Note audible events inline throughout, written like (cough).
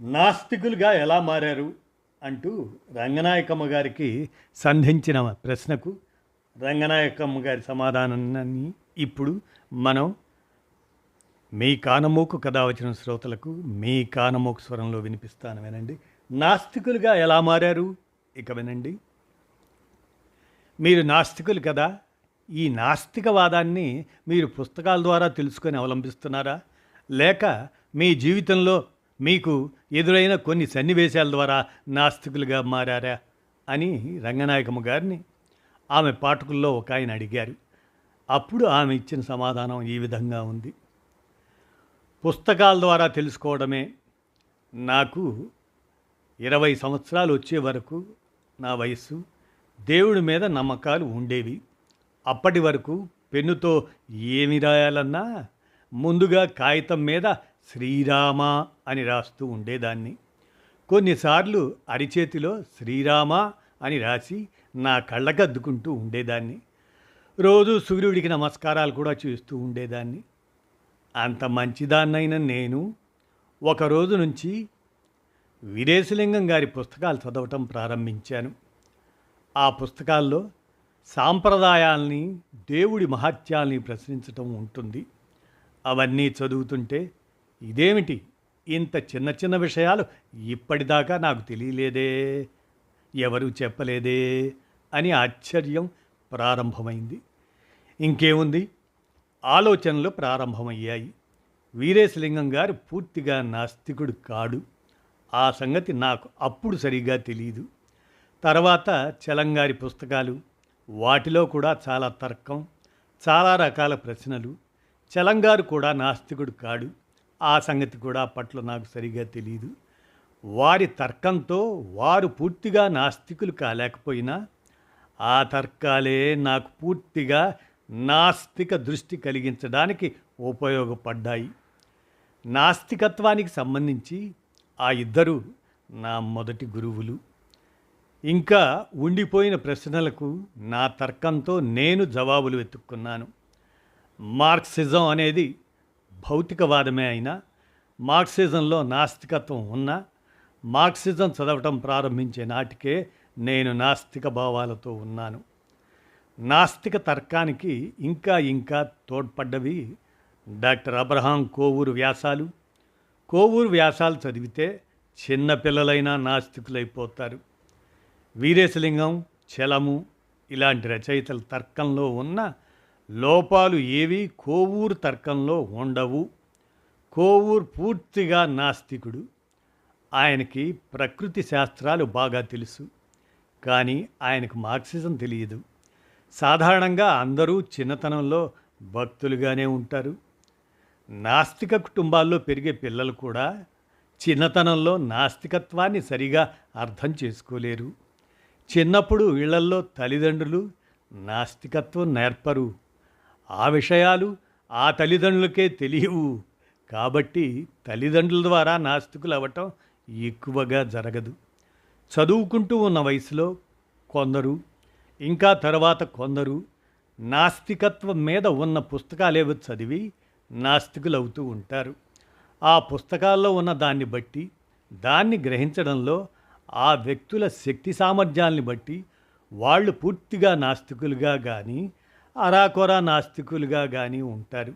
నాస్తికులుగా ఎలా మారారు అంటూ రంగనాయకమ్మ గారికి సంధించిన ప్రశ్నకు రంగనాయకమ్మ గారి సమాధానాన్ని ఇప్పుడు మనం మీ కానమోకు కథ వచ్చిన శ్రోతలకు మీ కానమోకు స్వరంలో వినిపిస్తాను వినండి. నాస్తికులుగా ఎలా మారారు? ఇక వినండి. మీరు నాస్తికులు కదా? ఈ నాస్తికవాదాన్ని మీరు పుస్తకాల ద్వారా తెలుసుకొని అవలంబిస్తున్నారా? లేక మీ జీవితంలో మీకు ఎదురైన కొన్ని సన్నివేశాల ద్వారా నాస్తికులుగా మారారా? అని రంగనాయకమ్మ గారిని ఆమె పాఠకుల్లో ఒక ఆయన అడిగారు. అప్పుడు ఆమె ఇచ్చిన సమాధానం ఈ విధంగా ఉంది. పుస్తకాల ద్వారా తెలుసుకోవడమే. నాకు ఇరవై సంవత్సరాలు వచ్చే వరకు నా వయస్సు దేవుడి మీద నమ్మకాలు ఉండేవి. అప్పటి వరకు పెన్నుతో ఏమి రాయాలన్నా ముందుగా కాగితం మీద శ్రీరామ అని రాస్తూ ఉండేదాన్ని. కొన్నిసార్లు అరిచేతిలో శ్రీరామ అని రాసి నా కళ్ళకద్దుకుంటూ ఉండేదాన్ని. రోజు సూర్యుడికి నమస్కారాలు కూడా చేస్తూ ఉండేదాన్ని. అంత మంచిదాన్నైన నేను ఒక రోజు నుంచి వీరేశలింగం గారి పుస్తకాలు చదవటం ప్రారంభించాను. ఆ పుస్తకాల్లో సాంప్రదాయాల్ని దేవుడి మహత్యాల్ని ప్రశ్నించటం ఉంటుంది. అవన్నీ చదువుతుంటే ఇదేమిటి? ఇంత చిన్న చిన్న విషయాలు ఇప్పటిదాకా నాకు తెలియలేదే. ఎవరు చెప్పలేదే అని ఆశ్చర్యం ప్రారంభమైంది. ఇంకేముంది? ఆలోచనలు ప్రారంభమయ్యాయి. వీరేశలింగం గారు పూర్తిగా నాస్తికుడు కాడు. ఆ సంగతి నాకు అప్పుడు సరిగా తెలియదు తర్వాత చలంగారి పుస్తకాలు వాటిలో కూడా చాలా తర్కం చాలా రకాల ప్రశ్నలు. చలంగారు కూడా నాస్తికుడు కాడు. ఆ సంగతి కూడా అప్పట్లో నాకు సరిగా తెలియదు వారి తర్కంతో వారు పూర్తిగా నాస్తికులు కాలేకపోయినా ఆ తర్కాలే నాకు పూర్తిగా నాస్తిక దృష్టి కలిగించడానికి ఉపయోగపడ్డాయి. నాస్తికత్వానికి సంబంధించి ఆ ఇద్దరు నా మొదటి గురువులు. ఇంకా ఉండిపోయిన ప్రశ్నలకు నా తర్కంతో నేను జవాబులు వెతుక్కున్నాను. మార్క్సిజం అనేది భౌతికవాదమే అయినా మార్క్సిజంలో నాస్తికత్వం ఉన్నా మార్క్సిజం చదవటం ప్రారంభించే నాటికే నేను నాస్తిక భావాలతో ఉన్నాను. నాస్తిక తర్కానికి ఇంకా ఇంకా తోడ్పడ్డవి డాక్టర్ అబ్రహాం కోవూరు వ్యాసాలు. కోవూరు వ్యాసాలు చదివితే చిన్నపిల్లలైనా నాస్తికులైపోతారు. వీరేశలింగం చలము ఇలాంటి రచయితల తర్కంలో ఉన్న లోపాలు ఏవి కోవూరు తర్కంలో ఉండవు. కోవూరు పూర్తిగా నాస్తికుడు. ఆయనకి ప్రకృతి శాస్త్రాలు బాగా తెలుసు. కానీ ఆయనకు మార్క్సిజం తెలియదు. సాధారణంగా అందరూ చిన్నతనంలో భక్తులుగానే ఉంటారు. నాస్తిక కుటుంబాల్లో పెరిగే పిల్లలు కూడా చిన్నతనంలో నాస్తికత్వాన్ని సరిగా అర్థం చేసుకోలేరు. చిన్నప్పుడు ఇళ్ళల్లో తల్లిదండ్రులు నాస్తికత్వం నేర్పరు. ఆ విషయాలు ఆ తల్లిదండ్రులకే తెలియవు. కాబట్టి తల్లిదండ్రుల ద్వారా నాస్తికులు అవ్వటం ఎక్కువగా జరగదు. చదువుకుంటూ ఉన్న వయసులో కొందరు ఇంకా తర్వాత కొందరు నాస్తికత్వం మీద ఉన్న పుస్తకాలేవో చదివి నాస్తికులు అవుతూ ఉంటారు. ఆ పుస్తకాల్లో ఉన్న దాన్ని బట్టి దాన్ని గ్రహించడంలో ఆ వ్యక్తుల శక్తి సామర్థ్యాల్ని బట్టి వాళ్ళు పూర్తిగా నాస్తికులుగా కానీ అరాకొరా నాస్తికులుగా కానీ ఉంటారు.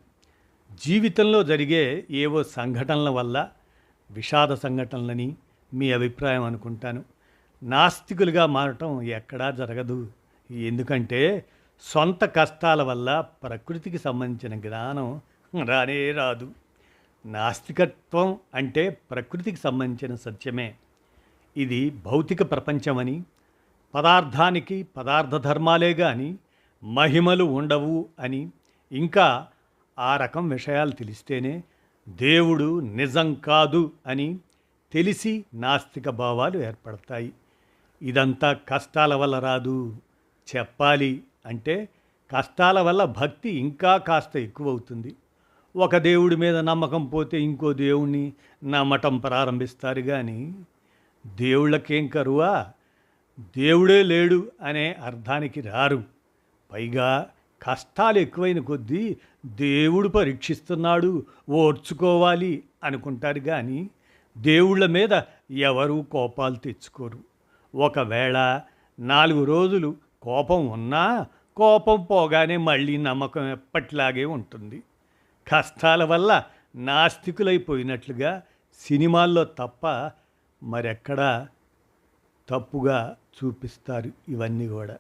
జీవితంలో జరిగే ఏవో సంఘటనల వల్ల విషాద సంఘటనలని మీ అభిప్రాయం అనుకుంటాను. నాస్తికులుగా మారటం ఎక్కడా జరగదు. ఎందుకంటే సొంత కష్టాల వల్ల ప్రకృతికి సంబంధించిన జ్ఞానం రానే రాదు. నాస్తికత్వం అంటే ప్రకృతికి సంబంధించిన సత్యమే. ఇది భౌతిక ప్రపంచమని పదార్థానికి పదార్థ ధర్మాలే కానీ మహిమలు ఉండవు అని ఇంకా ఆ రకం విషయాలు తెలిస్తేనే దేవుడు నిజం కాదు అని తెలిసి నాస్తిక భావాలు ఏర్పడతాయి. ఇదంతా కష్టాల వల్ల రాదు. చెప్పాలి అంటే కష్టాల వల్ల భక్తి ఇంకా కాస్త ఎక్కువవుతుంది. ఒక దేవుడి మీద నమ్మకం పోతే ఇంకో దేవుణ్ణి నమ్మటం ప్రారంభిస్తారు కానీ దేవుళ్ళకేం కరువా? దేవుడే లేడు అనే అర్థానికి రారు. పైగా కష్టాలు ఎక్కువైన కొద్దీ దేవుడు పరీక్షిస్తున్నాడు ఓర్చుకోవాలి అనుకుంటారు కానీ దేవుళ్ళ మీద ఎవరూ కోపాలు తెచ్చుకోరు. ఒకవేళ నాలుగు రోజులు కోపం ఉన్నా కోపం పోగానే మళ్ళీ నమ్మకం ఎప్పటిలాగే ఉంటుంది. కష్టాల వల్ల నాస్తికులైపోయినట్లుగా సినిమాల్లో తప్ప మరెక్కడా తప్పుగా చూపిస్తారు ఇవన్నీ కూడా.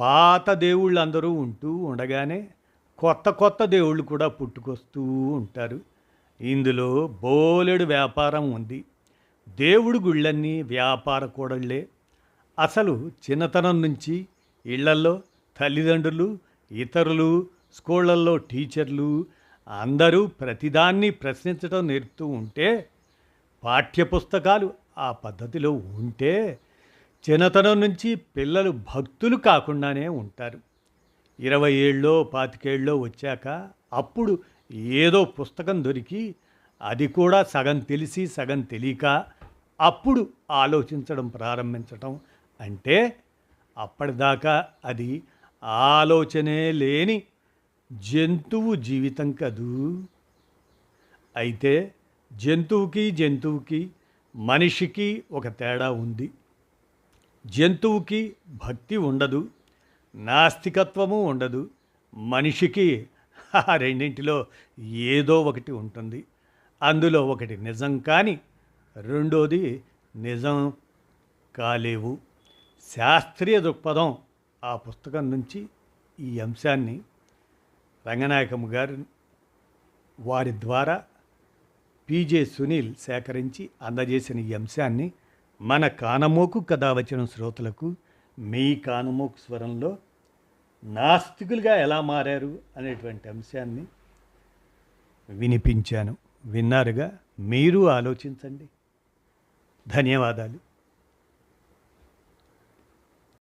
పాత దేవుళ్ళు అందరూ ఉంటూ ఉండగానే కొత్త కొత్త దేవుళ్ళు కూడా పుట్టుకొస్తూ ఉంటారు. ఇందులో బోలెడు వ్యాపారం ఉంది. దేవుడు గుళ్ళన్నీ వ్యాపార కూడళ్ళే. అసలు చిన్నతనం నుంచి ఇళ్ళల్లో తల్లిదండ్రులు ఇతరులు స్కూళ్ళల్లో టీచర్లు అందరూ ప్రతిదాన్ని ప్రశ్నించడం నేర్పుతూ ఉంటే పాఠ్యపుస్తకాలు ఆ పద్ధతిలో ఉంటే చిన్నతనం నుంచి పిల్లలు భక్తులు కాకుండానే ఉంటారు. ఇరవై ఏళ్ళలో పాతికేళ్ళలో వచ్చాక అప్పుడు ఏదో పుస్తకం దొరికి అది కూడా సగం తెలిసి సగం తెలియక అప్పుడు ఆలోచించడం ప్రారంభించటం అంటే అప్పటిదాకా అది ఆలోచనే లేని జంతువు జీవితం కదూ? అయితే జంతువుకి జంతువుకి మనిషికి ఒక తేడా ఉంది. జంతువుకి భక్తి ఉండదు నాస్తికత్వము ఉండదు మనిషికి (laughs) ఆ రెండింటిలో ఏదో ఒకటి ఉంటుంది. అందులో ఒకటి నిజం కానీ రెండోది నిజం కాలేవు. శాస్త్రీయ దృక్పథం ఆ పుస్తకం నుంచి ఈ అంశాన్ని రంగనాయకము గారు వారి ద్వారా పీజే సునీల్ సేకరించి అందజేసిన ఈ అంశాన్ని మన కానమోకు కథ వచ్చిన శ్రోతలకు మీ కానమోకు స్వరంలో నాస్తికులుగా ఎలా మారారు అనేటువంటి అంశాన్ని వినిపించాను. విన్నారుగా మీరు ఆలోచించండి. ధన్యవాదాలు.